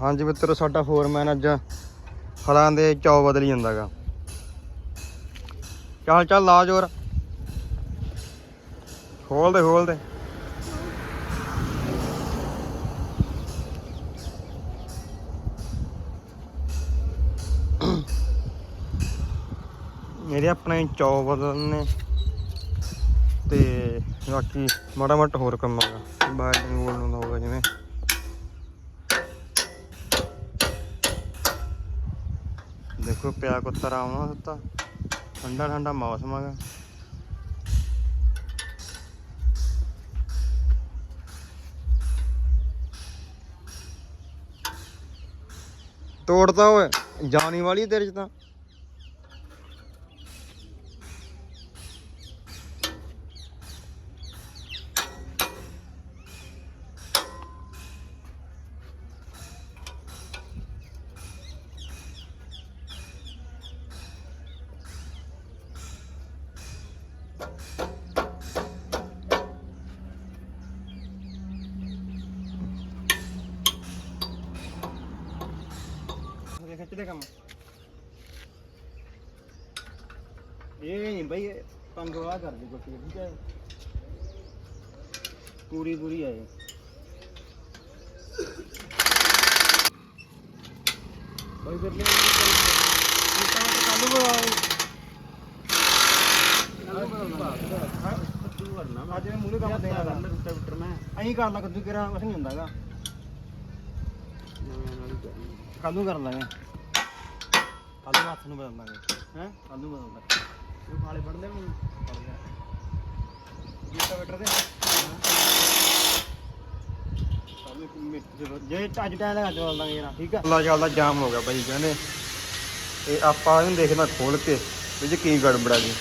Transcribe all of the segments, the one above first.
ਹਾਂਜੀ ਮਿੱਤਰੋ, ਸਾਡਾ ਫੋਰਮੈਨ ਅੱਜ ਹਲਾਂ ਦੇ ਚੌ ਬਦਲੀ ਜਾਂਦਾਗਾ। ਚੱਲ ਚੱਲ? ਲਾ ਜੋਰ। ਖੋਲ ਦੇ ਖੋਲ ਦੇ ਮੇਰੇ ਆਪਣੇ ਚੌ ਬਦਲਨੇ ਤੇ ਬਾਕੀ ਮਾੜਾ ਮੋਟਾ ਹੋਰ ਕੰਮ ਹੈਗਾ ਬਾਲਟਿੰਗ ਬੋਲਣ ਦਾ ਹੋਗਾ ਜਿਵੇਂ। ਦੇਖੋ ਪਿਆ ਕੁੱਤਰ ਆਉਣਾ ਸੁੱਤਾ। ਠੰਡਾ ਠੰਡਾ ਮੌਸਮ ਹੈਗਾ ਤੋੜਦਾ ਓਏ ਜਾਣੀ ਵਾਲੀ ਹੈ ਤੇਰੇ ਚ ਤਾਂ। ਖਿੱਚਦੇ ਕੰਮ ਇਹ ਨਹੀਂ ਬਈ ਤੰਗ ਵਾਲਾ ਕਰਦੀ ਕੁੱਤੀ ਠੀਕ ਹੈ? ਪੂਰੀ ਪੂਰੀ ਆਏ ਇਹ। ਤਾਂ ਚਾਲੂ ਕਰਵਾਓ ਅੱਜ ਮੂਲੇ ਕੰਮ ਦੇਣਾ ਦਾ ਮੈਂ। ਐਂ ਕਰ ਲਾ ਕੱਦੂ ਕਿਰਾ ਕੁਛ ਨਹੀਂ ਹੁੰਦਾਗਾ। ਕੱਲ ਨੂੰ ਕਰ ਲਾਂਗੇ। ਕੱਲ ਨੂੰ ਹੱਥ ਨੂੰ ਬਦਲ ਲਾਂਗੇ ਹੈ? ਕੱਲ ਨੂੰ ਬਦਲ ਲਾਂਗੇ ਇਹ ਫਾਲੇ ਫੜ ਲੈ ਮੈਨੂੰ? ਫੜ ਲਿਆ ਜੀਤਾ ਬੈਟਰ ਦੇ ਨੂੰ ਜੇ ਅੱਜ ਟਾਈਮ ਲਗਾ ਚਲ ਲਾਂਗੇ ਜਰਾ ਠੀਕ ਆ? ਅੱਲਾ ਚੱਲਦਾ ਜਾਮ ਹੋ ਗਿਆ ਬਾਈ ਕਹਿੰਦੇ। ਇਹ ਆਪਾਂ ਇਹਨੂੰ ਦੇਖਣਾ ਖੋਲ ਕੇ ਵੀ ਜੇ ਕੀ ਗੜਬੜਾ ਜੀ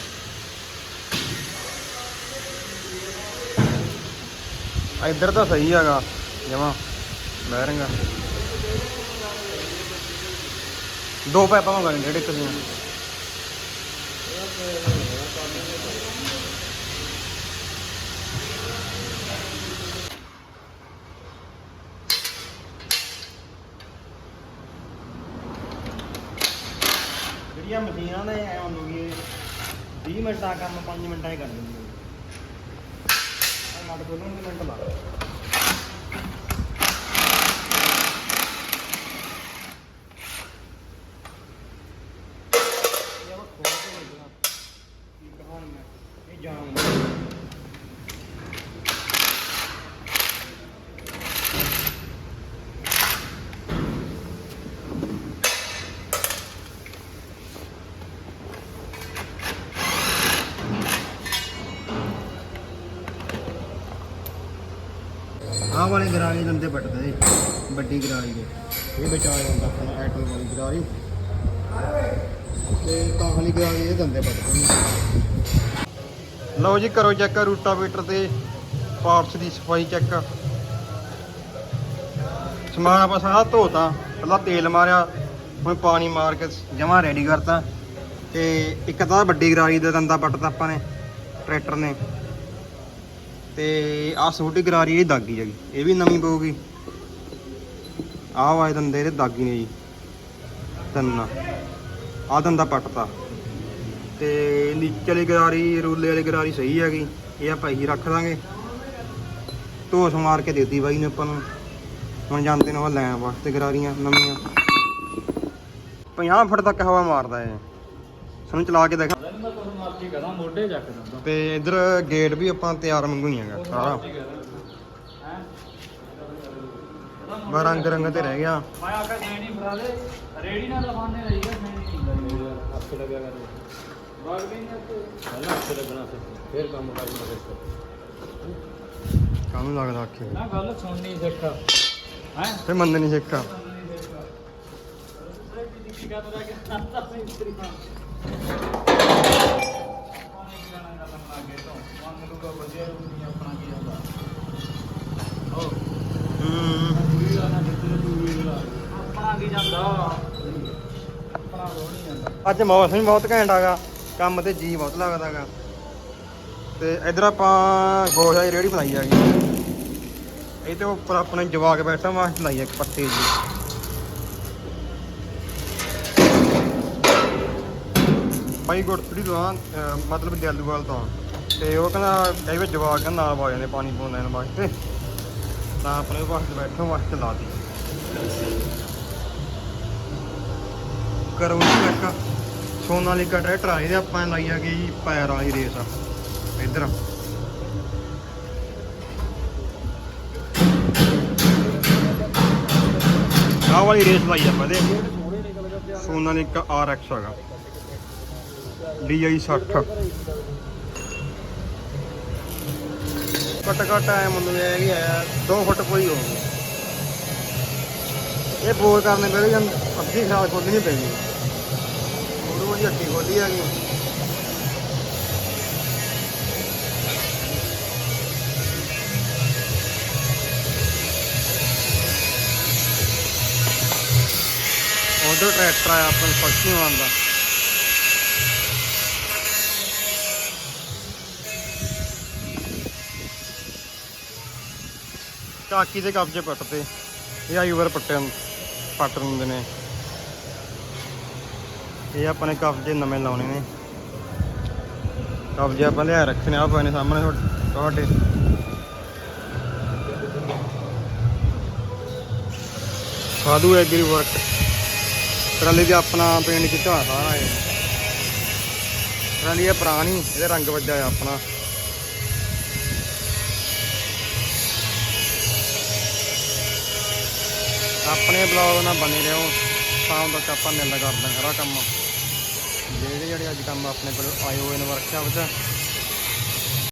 ਇੱਧਰ ਤਾਂ ਸਹੀ ਹੈਗਾ ਜਮਾ ਬਹਿਰੰਗਾ ਦੋ ਪੈਪਾਂ ਮੰਗਾਣੇ ਡੇਢ ਇੱਕ ਦੀਆਂ। ਜਿਹੜੀਆਂ ਮਸ਼ੀਨਾਂ ਨੇ, ਐ ਹੁੰਦੀ 20 ਮਿੰਟਾਂ ਦਾ ਕੰਮ 5 ਮਿੰਟਾਂ ਹੀ ਕਰ ਦਿੰਦੀ ਆ ਨਟ ਖੋਲਣ ਨੂੰ ਮਿੰਟ ਲਾ ਇਹ ਆਪਾਂ ਖੋਲ ਕੇ ਦੇਖਣਾ ਕੀ ਕਹਾਣ ਮੈਂ ਇਹ ਜਾਮ ਆਹ ਵਾਲੇ ਗਰਾਰੀ ਦੰਦੇ ਪੱਟਦੇ ਵੱਡੀ ਗਰਾਰੀ ਦੇ। ਇਹ ਬਚਾ ਜਾਂਦਾ ਆਪਣਾ ਐਟਮ ਵਾਲੀ ਗਰਾਰੀ। ਤੇ ਕਾਹਲੀ ਗਰਾਰੀ ਇਹ ਦੰਦੇ ਪੱਟਦੇ ਲਓ ਜੀ, ਕਰੋ ਚੈੱਕ ਰੂਟਾਵੇਟਰ ਤੇ, ਪਾਰਟਸ ਦੀ ਸਫ਼ਾਈ ਚੈੱਕ। ਸਮਾਨ ਆਪਾਂ ਸਾਰਾ ਧੋਤਾ, ਪਹਿਲਾਂ ਤੇਲ ਮਾਰਿਆ, ਹੁਣ ਪਾਣੀ ਮਾਰ ਕੇ ਜਮਾ ਰੈਡੀ ਕਰਤਾ। ਤੇ ਇੱਕ ਤਾਂ ਵੱਡੀ ਗਰਾਰੀ ਦਾ ਦੰਦਾ ਪੱਟਤਾ ਆਪਾਂ ਨੇ, ਟਰੈਕਟਰ ਨੇ। ਤੇ ਆਹ ਛੋਟੀ ਗਰਾਰੀ ਇਹ ਦਾਗੀ ਹੈਗੀ, ਇਹ ਵੀ ਨਵੀਂ ਪਊਗੀ। ਆਹ ਵਾਲੇ ਦੰਦੇ ਇਹਦੇ ਦਾਗੀ ਨੇ ਜੀ, ਤਿੰਨ। ਆਹ ਦੰਦਾ ਪੱਟਤਾ। ਤੇ ਨੀਚੇ ਵਾਲੀ ਗਰਾਰੀ ਰੂਲੇ ਵਾਲੀ ਗਰਾਰੀ ਸਹੀ ਹੈਗੀ, ਇਹ ਆਪਾਂ ਇਹੀ ਰੱਖ ਦਾਂਗੇ। ਧੋਸ ਮਾਰ ਕੇ ਦੇਤੀ ਬਾਈ ਨੇ ਆਪਾਂ ਨੂੰ। ਹੁਣ ਜਾਂਦੇ ਨੇ ਉਹ ਲੈਣ ਵਾਸਤੇ ਗਰਾਰੀਆਂ ਨਵੀਆਂ। 50 ਫੁੱਟ ਤੱਕ ਹਵਾ ਮਾਰਦਾ ਇਹ। ਸਾਨੂੰ ਚਲਾ ਕੇ ਦੇਖ ਮਰਜ਼ੀ ਕਰਾਂ ਮੋਢੇ ਚੱਕ ਦਿੰਦਾ। ਤੇ ਇਧਰ ਗੇਟ ਵੀ ਆਪਾਂ ਤਿਆਰ ਮੰਗੂ ਹੀ ਹੈਗਾ ਸਾਰਾ। ਬਾ ਰੰਗ ਰੰਗ ਤੇ ਰਹਿ ਗਿਆ। ਮੈਂ ਆਖਿਆ ਸੈਣੀ ਫੜਾ ਦੇ। ਰੇੜੀ ਨਾਲ ਲਵਾਉਣੇ ਰਹੀ ਗਿਆ ਸੈਣੀ ਨਹੀਂ ਹੱਥ ਲੱਗਿਆ ਕਰ। ਬਾਗ ਵੀ ਨਹੀਂ ਹੱਥ ਪਹਿਲਾਂ ਹੱਥ ਲੱਗਣਾ ਫੇਰ ਕੰਮ ਕਰਨਾ ਫਿਰ ਕਾਹਨੂੰ ਲੱਗਦਾ ਆਖੇ ਨਾ ਗੱਲ ਸੁਣਨੀ ਸਿੱਖ। ਹੈ? ਤੇ ਮੰਨ ਨਹੀਂ ਕੀ ਕਿ ਤਾਂ ਮਨ ਅੱਜ ਮੌਸਮ ਵੀ ਬਹੁਤ ਘੈਂਟ ਆਗਾ, ਕੰਮ ਤੇ ਜੀ ਬਹੁਤ ਲੱਗਦਾਗਾ ਤੇ ਇਧਰ ਆਪਾਂ ਗੋਸ਼ਾ ਦੀ ਰੇੜੀ ਬਣਾਈ ਹੈਗੀ। ਇਹ ਤੇ ਉੱਪਰ ਆਪਣੇ ਜਵਾਕ ਬੈਠਾ ਵਾਸਤੇ ਲਾਈ ਇੱਕ ਪੱਤੇ ਜੀ। ਭਾਈ ਗੁਰਪ੍ਰੀਤ ਦੁਕਾਨ ਮਤਲਬ ਦਿਆਲੂਵਾਲ ਤੋਂ। ਤੇ ਉਹ ਕਹਿੰਦਾ, ਕਈ ਵਾਰ ਜਵਾਕ ਕਹਿੰਦਾ ਨਾਲ ਪਾ ਜਾਂਦੇ ਪਾਣੀ ਪਾਉਣ ਲੈਣ ਵਾਸਤੇ। ਤਾਂ ਆਪਣੇ ਵਾਸਤੇ ਬੈਠੋ ਵਾਸਤੇ ਲਾ ਦੀ ਕਰੋ ਜੀ ਸੋਨਾਲੀਕਾ ਟਰੈਕਟਰ ਆ ਇਹਦੇ ਆਪਾਂ ਲਾਈ ਆ ਗਈ ਪੈਰ ਵਾਲੀ ਰੇਸ। ਆ ਇੱਧਰ। ਆਹ ਵਾਲੀ ਰੇਸ ਲਾਈ ਆਪਾਂ ਦੇ ਸੋਹਣੇ ਨਿਕਲ ਗਏ ਪਿਆ ਸੋਨਾਲੀਕਾ RX ਹੈਗਾ DI 60 ਘੱਟ ਘੱਟ ਆਇਆ ਮੈਨੂੰ ਇਹ ਕਿ ਆਇਆ 2 ਫੁੱਟ ਕੋਈ ਹੋ ਇਹ ਬੋਰ ਕਰਨੇ ਪਹਿਲੇ ਜਨ ਅੱਧੀ ਖਰਾਬ ਖੋਲਣੀ ਪੈਣੀ ਉਹਨੂੰ ਉਹਦੀ ਹੱਟੀ ਖੋਲੀ ਆ ਗਈ ਉਧਰ ਟਰੈਕਟਰ ਆਇਆ ਆਪਣਾ ਫਸਟੀ ਆਉਂਦਾ ਕਾਕੀ ਦੇ ਕਬਜੇ ਪੱਟਦੇ ਇਹ ਆਈ ਵਾਰ ਪੱਟੇ ਪੱਟ ਦਿੰਦੇ ਨੇ। ਇਹ ਆਪਣੇ ਕਬਜੇ ਨਵੇਂ ਲਾਉਣੇ ਨੇ। ਕਬਜੇ ਆਪਾਂ ਲਿਆ ਰੱਖਣੇ ਆ ਪਏ ਸਾਹਮਣੇ ਤੁਹਾਡੇ- ਸਾਧੂ ਐਗਰੀ ਵਰਕ ਟਰਾਲੀ ਵੀ ਆਪਣਾ ਪੇਂਟ ਕੀਤਾ ਹੋਇਆ ਸਾਰਾ ਇਹ ਟਰਾਲੀ ਇਹ ਪੁਰਾਣੀ, ਇਹਦੇ ਰੰਗ ਵੱਜਾ ਹੋਇਆ ਆਪਣਾ। ਆਪਣੇ ਬਲੌਗ ਨਾਲ ਬਣੇ ਰਹੋ, ਸ਼ਾਮ ਤੱਕ ਆਪਾਂ ਮਿਲਦਾ ਕਰਦੇ ਹਾਂ ਸਾਰਾ ਕੰਮ। ਜਿਹੜੇ ਜਿਹੜੇ ਅੱਜ ਕੰਮ ਆਪਣੇ ਕੋਲ ਆਏ ਹੋਏ ਨੇ ਵਰਕਸ਼ਾਪ 'ਚ